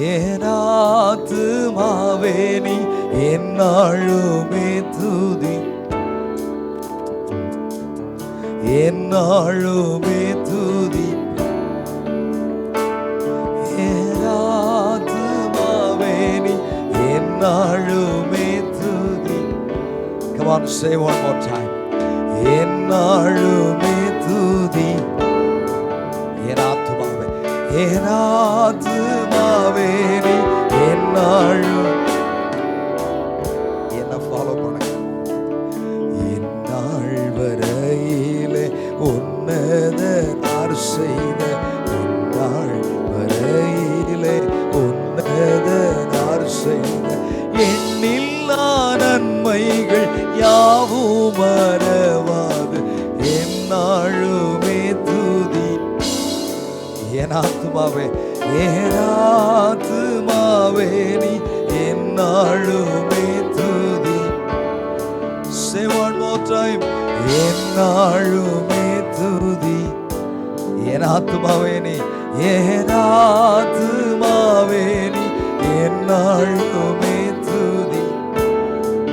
ஏனாத்துமாவே நீ என்னாழுமே துதி. என்னாழுமே துதி. ஏனாத்துமாவே நீ என்னாழுமே துதி. Come on, say one more time. என்னாழுமே ஏனாத்துமாவே ஏனாத்துமாவே என்ன ஃபாலோ பண்ணுங்க. இந்நாள் வரையிலே உன்னதனார் செய்த ஏனாத்துமாவே ஏனாத்துமாவே நீ என்னாளுமே துதி. Say one more time. என்னாளுமே துதி. என் ஆத்துமாவே நீ என் ஆத்துமாவே நீ என்னாளுமே துதி.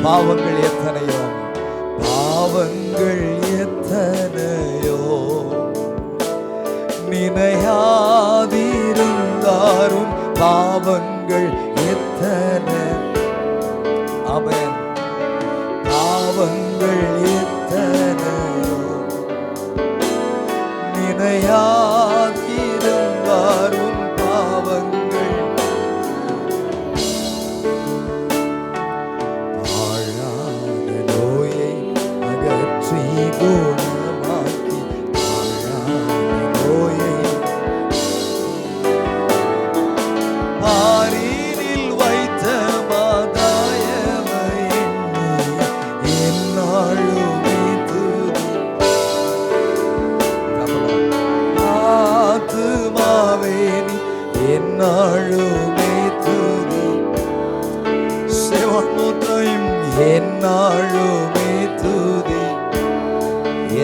பாவங்கள் எத்தனையோ பாவங்கள் எத்தனை? நினையாதிருந்தாரும் பாவங்கள் எத்தனை அவன் பாவங்கள் எத்தனையோ நினையாதிருந்தாரும் பாவங்கள் ஆழான நோயை அகற்றி குணமாக்கி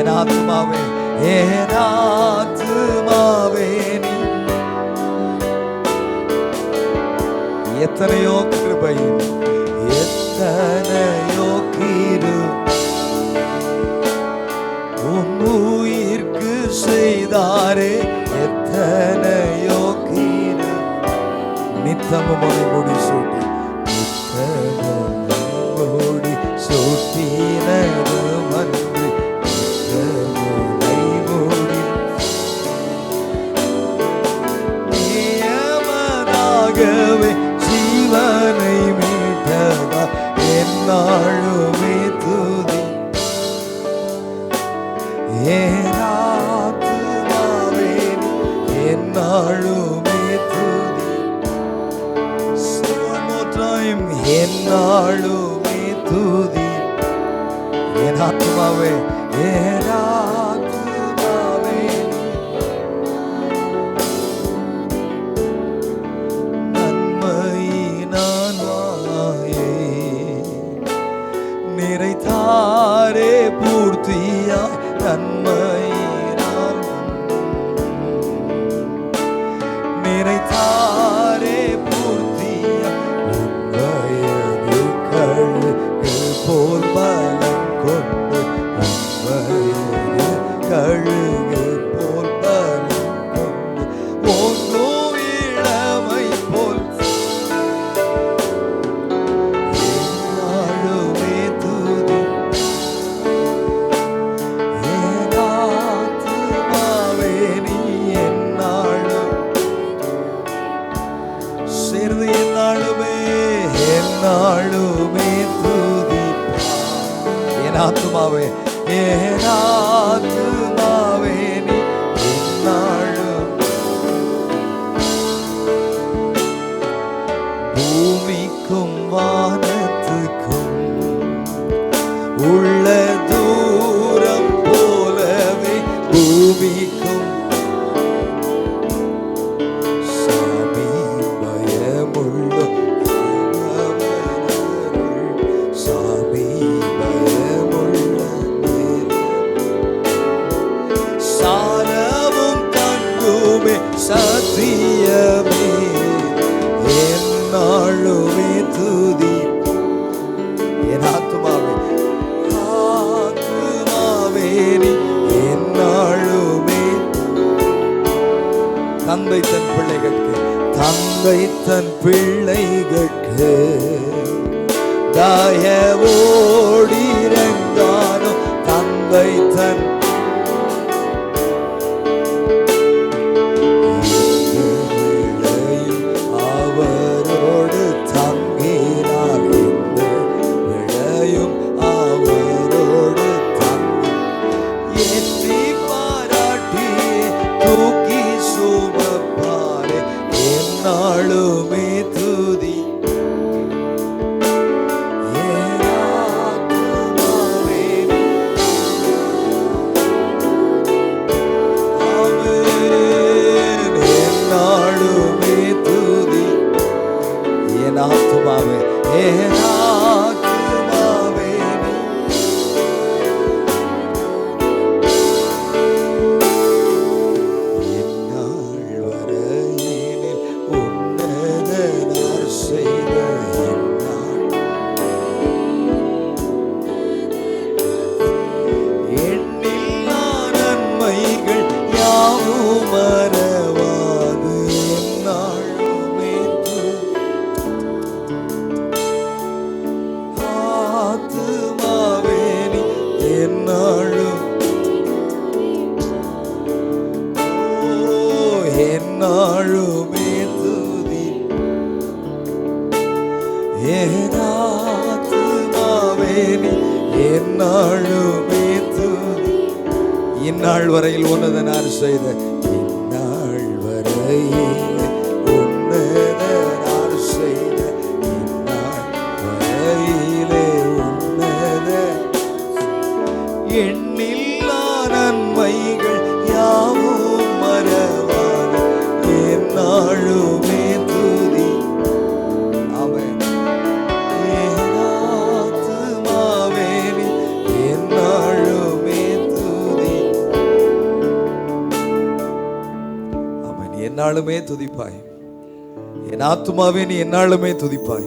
என் ஆத்மாவே என் ஆத்மாவே நீ எத்தனையோ கிருபையில் எத்தனையோ கீரு உன் உயிர்க்கு செய்தாரே எத்தனையோ கீரு நித்தமும் ஒரு முடி சூட்டி நித்தமும் முடி more என்னாலுமே என்னாளுமே துதி. என் ஆத்மாவே ஏனா சேர்ந்து என்னாலுமே என்னாலுமே துதி என் ஆத்துமாவே சத்தியமே. என்னாளுமே துதி. என் ஆத்மாவே ஆத்மாவே என்னாளுமே தந்தை தன் பிள்ளைகளுக்கு தந்தை தன் பிள்ளைகளுக்கு. தயவோடிரங்கானோ தந்தை தன் நீ என்னாளுமே துதி இந்நாள் வரையில் உன்னதை நான் செய்த இந்நாள் வரையில் உன்னதை நான் செய்த இந்நாள் வரையிலே உன்னத எண்ணி என்னாலுமே துதிப்பாய். என் ஆத்மாவே நீ என்னாலுமே துதிப்பாய்.